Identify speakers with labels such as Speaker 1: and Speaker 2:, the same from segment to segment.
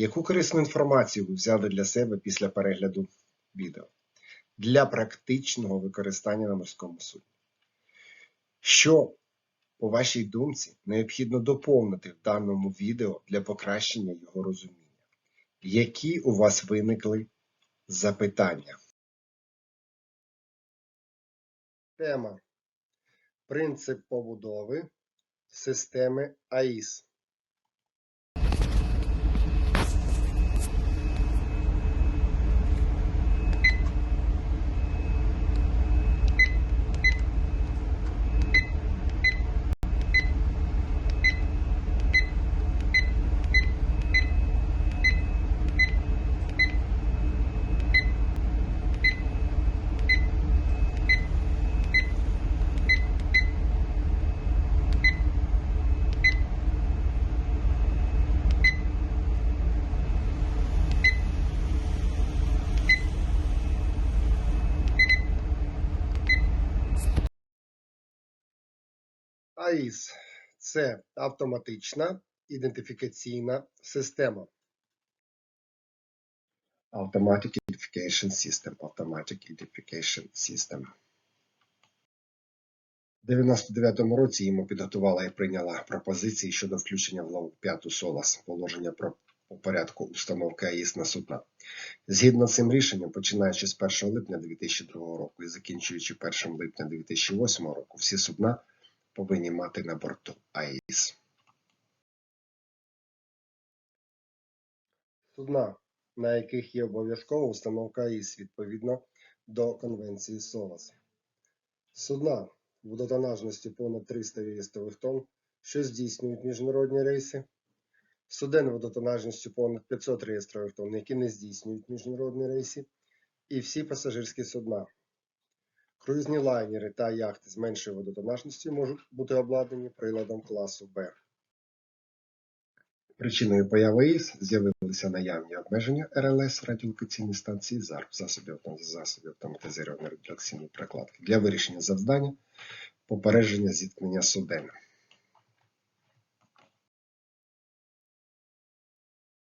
Speaker 1: Яку корисну інформацію ви взяли для себе після перегляду відео для практичного використання на морському судні? Що, по вашій думці, необхідно доповнити в даному відео для покращення його розуміння? Які у вас виникли запитання? Тема Принцип побудови системи АІС. АІС це автоматична ідентифікаційна система. Automatic Identification System. Automatic Identification System. У 99-му році йому підготувала і прийняла пропозиції щодо включення в главу 5 СОЛАС положення про порядку установки АІС на судна. Згідно з цим рішенням, починаючи з 1 липня 2002 року і закінчуючи 1 липня 2008 року, всі судна повинні мати на борту АІС. Судна, на яких є обов'язкова установка АІС відповідно до Конвенції СОЛАС. Судна водотонажністю понад 300 реєстрових тонн, що здійснюють міжнародні рейси. Суден водотонажністю понад 500 реєстрових тонн, які не здійснюють міжнародні рейси. І всі пасажирські судна. Круїзні лайнери та яхти з меншою водотонажністю можуть бути обладнані приладом класу Б. Причиною появи ІС з'явилися наявні обмеження РЛС радіолокаційної станції ЗАРП засобів, засобів автоматизованої радіолокаційної прокладки для вирішення завдання попередження зіткнення суден.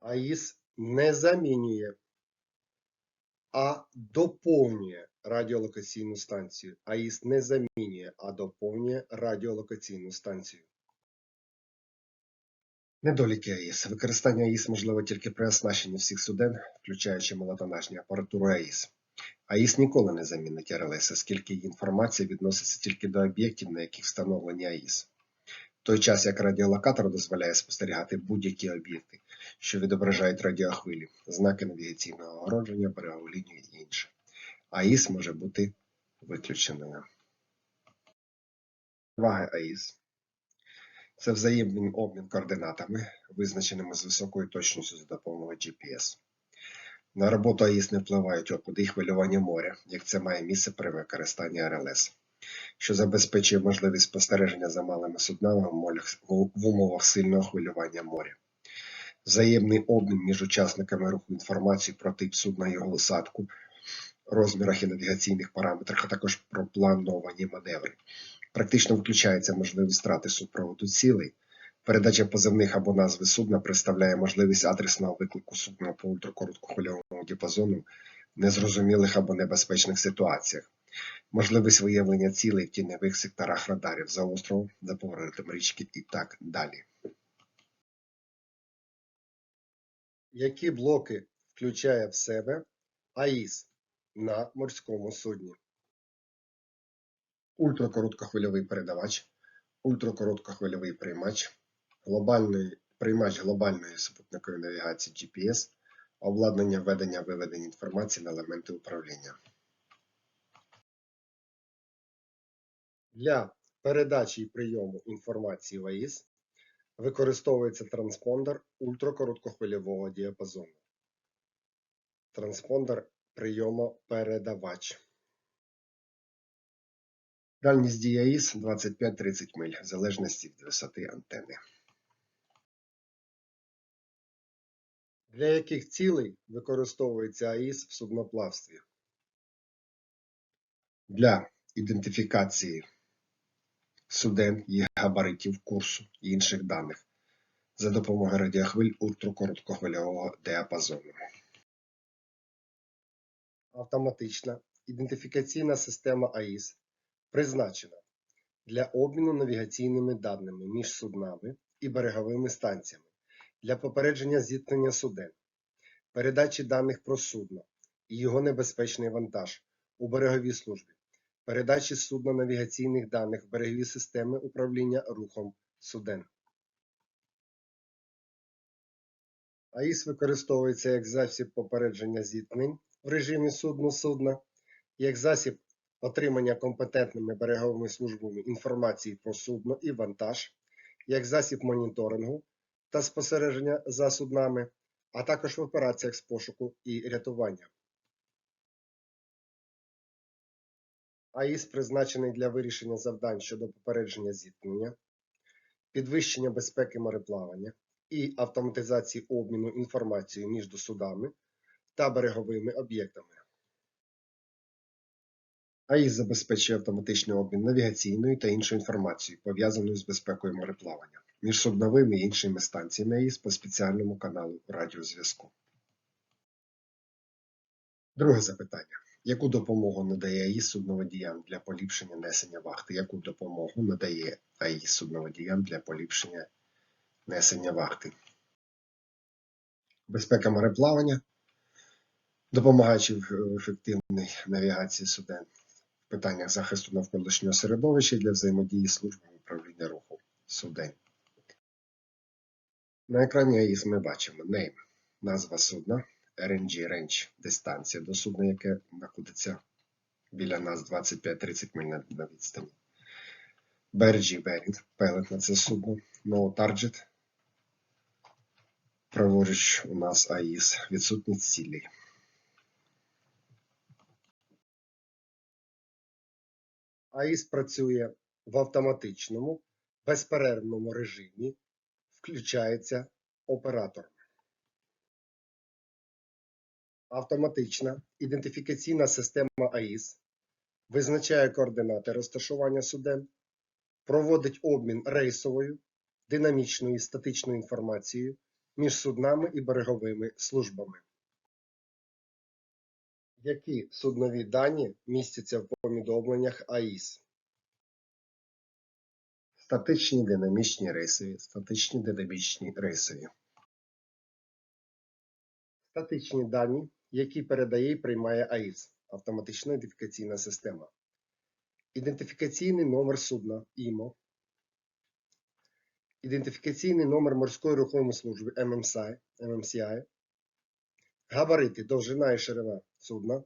Speaker 1: АІС не замінює, а доповнює радіолокаційну станцію. АІС не замінює, а доповнює радіолокаційну станцію. Недоліки АІС. Використання АІС можливо тільки при оснащенні всіх суден, включаючи малотонажні апаратуру АІС. АІС ніколи не замінить РЛС, оскільки її інформація відноситься тільки до об'єктів, на яких встановлені АІС. В той час як радіолокатор дозволяє спостерігати будь-які об'єкти, що відображають радіохвилі, знаки навігаційного огородження, берегову лінію і інше. АІС може бути виключеною. Ваги АІС це взаємний обмін координатами, визначеними з високою точністю за допомогою GPS. На роботу АІС не впливають опади і хвилювання моря, як це має місце при використанні РЛС, що забезпечує можливість спостереження за малими суднами в умовах- сильного хвилювання моря. Взаємний обмін між учасниками руху інформації про тип судна і його осадку, розмірах і навігаційних параметрах, а також про плановані маневри. Практично виключається можливість страти супроводу цілей. Передача позивних або назви судна представляє можливість адресного виклику судна по ультракороткохвильовому діапазону в незрозумілих або небезпечних ситуаціях. Можливість виявлення цілей в тіньових секторах радарів за островом, за поворотом річки і так далі. Які блоки включає в себе АІС на морському судні? Ультракороткохвильовий передавач, ультракороткохвильовий приймач, глобальний приймач глобальної супутникової навігації GPS, обладнання введення виведення інформації на елементи управління. Для передачі і прийому інформації в АІС Використовується транспондер ультракороткохвильового діапазону. Транспондер прийомо-передавач. Дальність дії АІС 25-30 миль, в залежності від висоти антени. Для яких цілей використовується АІС в судноплавстві? Для ідентифікації суден, їх габаритів, курсу і інших даних за допомогою радіохвиль ультракороткохвильового діапазону. Автоматична ідентифікаційна система АІС призначена для обміну навігаційними даними між суднами і береговими станціями для попередження зіткнення суден, передачі даних про судно і його небезпечний вантаж у береговій службі, передачі судна навігаційних даних в берегові системи управління рухом суден. АІС використовується як засіб попередження зіткнень в режимі судно-судна, як засіб отримання компетентними береговими службами інформації про судно і вантаж, як засіб моніторингу та спостереження за суднами, а також в операціях з пошуку і рятування. АІС призначений для вирішення завдань щодо попередження зіткнення, підвищення безпеки мореплавання і автоматизації обміну інформацією між судами та береговими об'єктами. АІС забезпечує автоматичний обмін навігаційною та іншою інформацією, пов'язаною з безпекою мореплавання, між судновими і іншими станціями АІС по спеціальному каналу радіозв'язку. Друге запитання. Яку допомогу надає АІС судноводіям для поліпшення несення вахти? Яку допомогу надає АІС судноводіям для поліпшення несення вахти? Безпека мореплавання, допомагаючи в ефективній навігації суден, в питаннях захисту навколишнього середовища для взаємодії з службами управління руху суден. На екрані АІС ми бачимо name, назва судна, RNG Range, дистанція до судна, яке знаходиться біля нас 25-30 миль на- відстані. BRG Bearing, пелет на це судно, No Target. Праворуч у нас АІС, відсутність цілей. АІС працює в автоматичному, безперервному режимі, включається оператор. Автоматична ідентифікаційна система АІС визначає координати розташування суден, проводить обмін рейсовою, динамічною і статичною інформацією між суднами і береговими службами. Які суднові дані містяться в повідомленнях АІС? Статичні динамічні рейсові, статичні динамічні рейсові. Статичні дані, які передає і приймає АІС, автоматична ідентифікаційна система. Ідентифікаційний номер судна ІМО, ідентифікаційний номер морської рухомої служби MMSI, MMCI, габарити, довжина і ширина судна,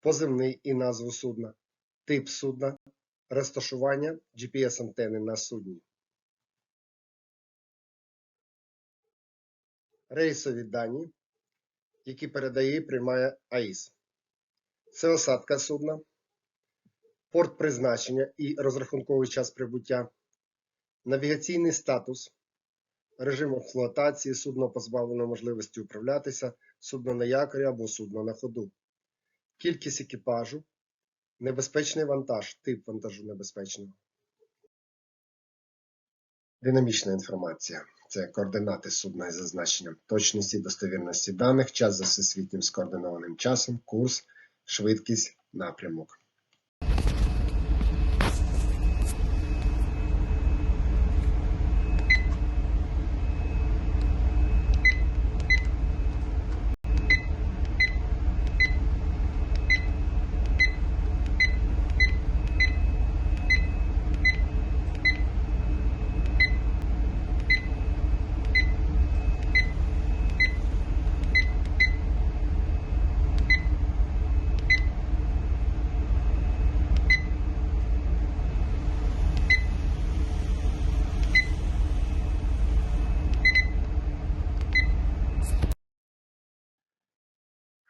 Speaker 1: позивний і назву судна, тип судна, розташування GPS-антени на судні. Рейсові дані, які передає і приймає АІС. Це осадка судна, порт призначення і розрахунковий час прибуття, навігаційний статус, режим експлуатації, судно позбавлено можливості управлятися, судно на якорі або судно на ходу, кількість екіпажу, небезпечний вантаж, тип вантажу небезпечного. Динамічна інформація це координати судна із зазначенням точності і достовірності даних, час за всесвітнім скоординованим часом, курс, швидкість, напрямок.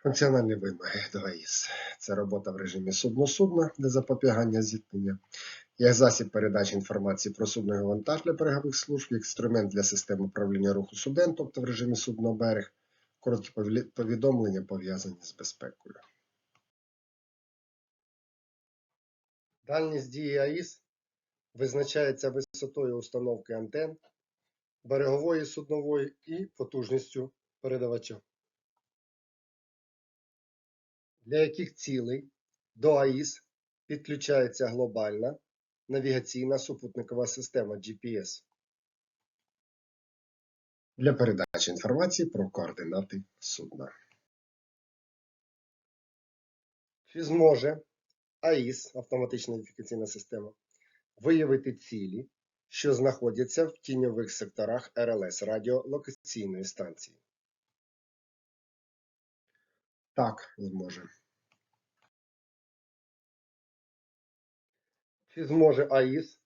Speaker 1: Функціональні вимоги до АІС. Це робота в режимі судно-судна для запобігання зіткнення, як засіб передачі інформації про судний вантаж для берегових служб, як інструмент для системи управління руху суден, тобто в режимі судно-берег, короткі повідомлення пов'язані з безпекою. Дальність дії АІС визначається висотою установки антен, берегової суднової і потужністю передавача. Для яких цілей до АІС підключається глобальна навігаційна супутникова система GPS для передачі інформації про координати судна. Чи зможе АІС, автоматична ідентифікаційна система, виявити цілі, що знаходяться в тіньових секторах РЛС радіолокаційної станції? Так, зможе. Чи зможе АІС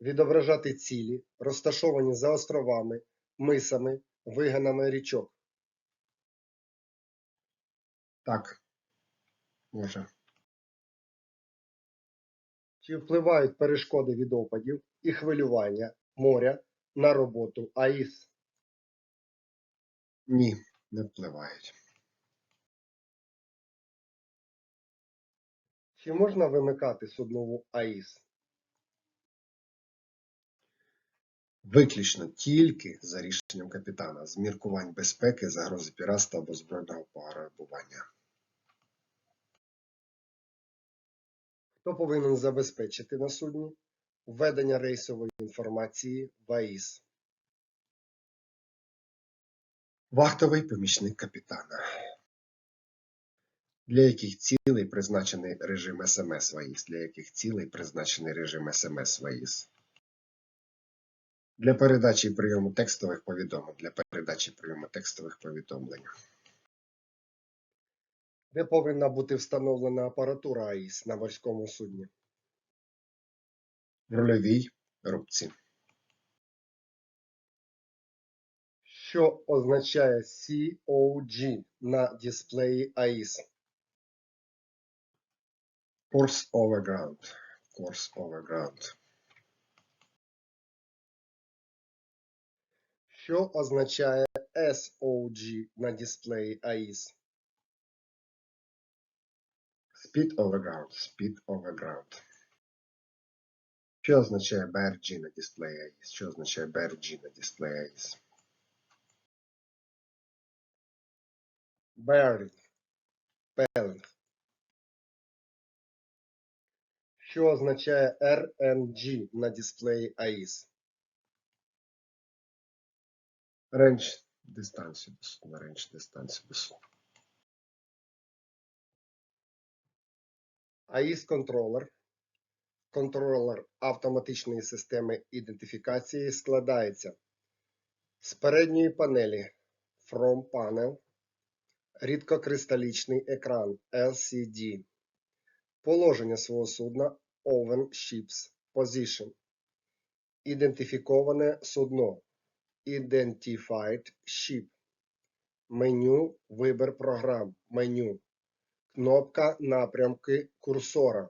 Speaker 1: відображати цілі, розташовані за островами, мисами, виганами річок? Так, може. Чи впливають перешкоди від опадів і хвилювання моря на роботу АІС? Ні, не впливають. Чи можна вимикати суднову АІС? Виключно тільки за рішенням капітана з міркувань безпеки, загрози піратства або збройного пограбування. Хто повинен забезпечити на судні введення рейсової інформації в АІС? Вахтовий помічник капітана. Для яких цілей призначений режим СМС в Для яких цілей призначений режим СМС в Для передачі прийому текстових повідомлень. Для передачі прийому текстових повідомлень. Де повинна бути встановлена апаратура АІС на морському судні? В рульовій рубці. Що означає COG на дисплеї АІС? Course over ground. Course over ground. Що означає SOG на дисплеї АІС? Speed over ground. Speed over ground. Що означає BRG на дисплеї АІС? Що означає BRG на дисплеї АІС? Bearing. Bearing. Що означає RNG на дисплеї АІС? Range судна. Range до судна. Контролер. Контролер автоматичної системи ідентифікації складається з передньої панелі From Panel, рідкокристалічний екран LCD, положення свого судна Oven Ships Position, ідентифіковане судно. Identified Ship, меню Вибір програм, меню, кнопка напрямки курсора,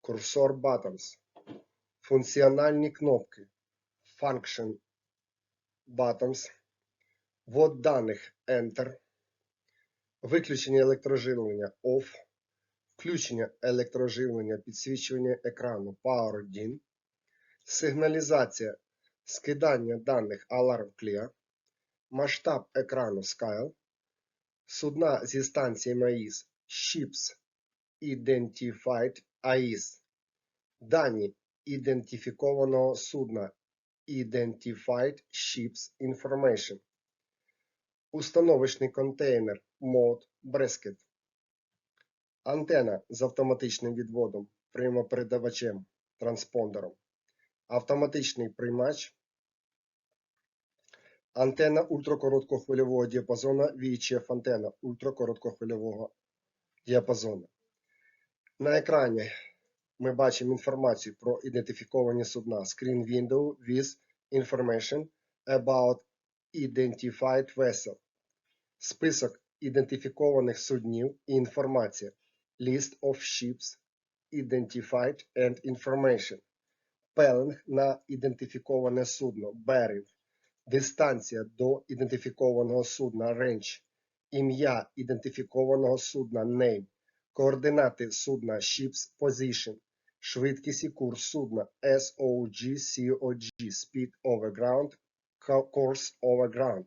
Speaker 1: курсор Buttons, функціональні кнопки. Function Buttons, ввод даних Enter, виключення електроживлення Off, включення електроживлення підсвічування екрану Power DIN, сигналізація скидання даних Alarm Clear, масштаб екрану Scale, судна зі станціями АІС Ships Identified АІС, дані ідентифікованого судна Identified Ships Information, установочний контейнер Mode Brisket, антена з автоматичним відводом, приймопередавачем, транспондером, автоматичний приймач, антена ультракороткохвильового діапазону VHF антена ультракороткохвильового діапазону. На екрані ми бачимо інформацію про ідентифіковані судна Screen Window with Information about Identified Vessel. Список ідентифікованих суднів і інформація. List of ships identified and information. Пелинг на ідентифіковане судно. Берег. Дистанція до ідентифікованого судна. Range. Ім'я ідентифікованого судна. Name. Координати судна. Ships position. Швидкість і курс судна. SOG, COG. Speed over ground. Course over ground.